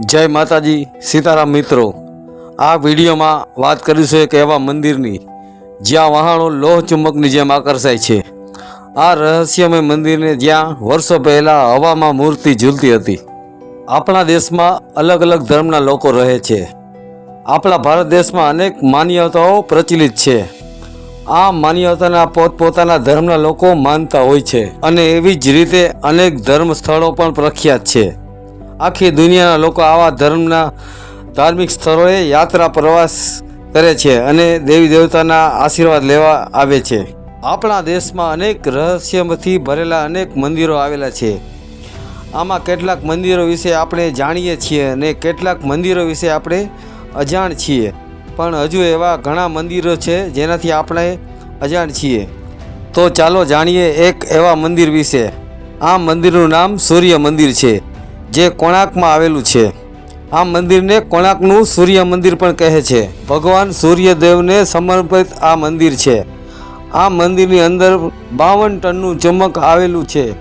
જય માતાજી, સીતારામ મિત્રો. આ વિડીયોમાં વાત કરીશું એક એવા મંદિરની, જ્યાં વહાણો લોહ ચુંબકની જેમ આકર્ષાય છે. આ રહસ્યમય મંદિરને જ્યાં વર્ષો પહેલાં હવામાં મૂર્તિ ઝૂલતી હતી. આપણા દેશમાં અલગ અલગ ધર્મના લોકો રહે છે. આપણા ભારત દેશમાં અનેક માન્યતાઓ પ્રચલિત છે. આ માન્યતાના પોતપોતાના ધર્મના લોકો માનતા હોય છે અને એવી જ રીતે અનેક ધર્મ સ્થળો પણ પ્રખ્યાત છે. આખી દુનિયાના લોકો આવા ધર્મના ધાર્મિક સ્થળોએ યાત્રા પ્રવાસ કરે છે અને દેવી દેવતાના આશીર્વાદ લેવા આવે છે. આપણા દેશમાં અનેક રહસ્યમાંથી ભરેલા અનેક મંદિરો આવેલા છે. આમાં કેટલાક મંદિરો વિશે આપણે જાણીએ છીએ અને કેટલાક મંદિરો વિશે આપણે અજાણ છીએ. પણ હજુ એવા ઘણા મંદિરો છે જેનાથી આપણે અજાણ છીએ. તો ચાલો જાણીએ એક એવા મંદિર વિશે. આ મંદિરનું નામ સૂર્ય મંદિર છે. જે કોણાર્કમાં આવેલું છે. આ મંદિરને કોણાર્કનું સૂર્ય મંદિર પણ કહે છે. ભગવાન સૂર્યદેવને સમર્પિત આ મંદિર છે. આ મંદિરની અંદર બાવન ટનનું ચમક આવેલું છે.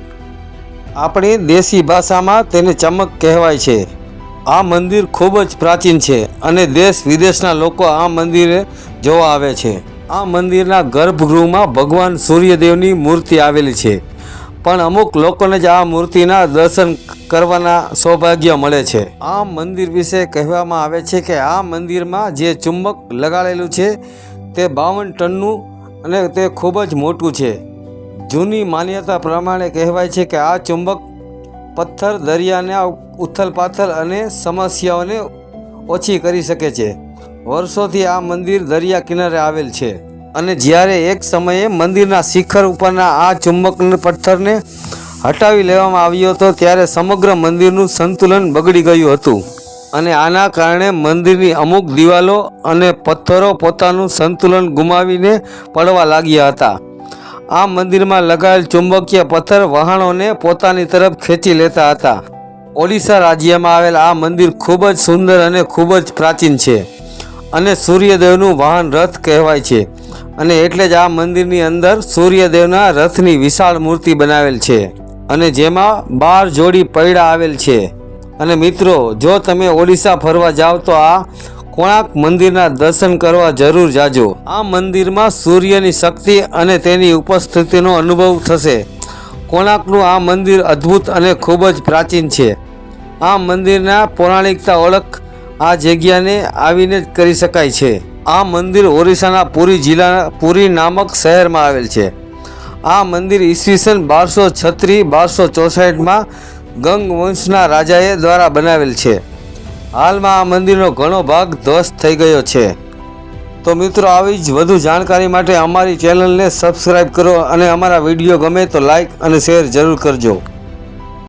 આપણી દેશી ભાષામાં તેને ચમક કહેવાય છે. આ મંદિર ખૂબ જ પ્રાચીન છે અને દેશ વિદેશના લોકો આ મંદિરે જોવા આવે છે. આ મંદિરના ગર્ભગૃહમાં ભગવાન સૂર્યદેવની મૂર્તિ આવેલી છે. પણ અમુક લોકોને જ આ મૂર્તિના દર્શન કરવાના સૌભાગ્ય મળે છે. આ મંદિર વિશે કહેવામાં આવે છે કે આ મંદિરમાં જે ચુંબક લગાડેલું છે, તે બાવન ટનનું અને તે ખૂબ જ મોટું છે. જૂની માન્યતા પ્રમાણે કહેવાય છે કે આ ચુંબક પથ્થર દરિયાના ઉથલ પાથલ અને સમસ્યાઓને ઓછી કરી શકે છે. વર્ષોથી આ મંદિર દરિયા કિનારે આવેલ છે. અને જ્યારે એક સમયે મંદિરના શિખર ઉપરના આ ચુંબક પથ્થરને હટાવી લેવામાં આવ્યો હતો, ત્યારે સમગ્ર મંદિરનું સંતુલન બગડી ગયું હતું. અને આના કારણે મંદિરની અમુક દિવાલો અને પથ્થરો પોતાનું સંતુલન ગુમાવીને પડવા લાગ્યા હતા. આ મંદિરમાં લગાયેલ ચુંબકીય પથ્થર વહાણોને પોતાની તરફ ખેંચી લેતા હતા. ઓડિશા રાજ્યમાં આવેલ આ મંદિર ખૂબ જ સુંદર અને ખૂબ જ પ્રાચીન છે. અને સૂર્યદેવનું વાહન રથ કહેવાય છે. અને એટલે જ આ મંદિરની અંદર સૂર્યદેવના રથની વિશાળ મૂર્તિ બનાવેલ છે. અને જેમાં બાર જોડી પૈડા આવેલ છે. અને મિત્રો, જો તમે ઓડિશા ફરવા જાઓ તો આ કોણાક મંદિરના દર્શન કરવા જરૂર જાજો. આ મંદિરમાં સૂર્યની શક્તિ અને તેની ઉપસ્થિતિનો અનુભવ થશે. કોણાકનું આ મંદિર અદ્ભુત અને ખૂબ જ પ્રાચીન છે. આ મંદિરના પૌરાણિકતા ઓળખ આ જગ્યાને આવીને જ કરી શકાય છે. આ મંદિર ઓરિસ્સાના પુરી જિલ્લા પુરી નામક શહેરમાં આવેલ છે. આ મંદિર ઈસવીસન બારસો છત્રીસ બારસો ચોસઠમાં ગંગ વંશના રાજાએ દ્વારા બનાવેલ છે. હાલમાં આ મંદિરનો ઘણો ભાગ ધ્વસ્ત થઈ ગયો છે. તો મિત્રો, આવી જ વધુ જાણકારી માટે અમારી ચેનલને સબસ્ક્રાઈબ કરો અને અમારા વીડિયો ગમે તો લાઈક અને શેર જરૂર કરજો.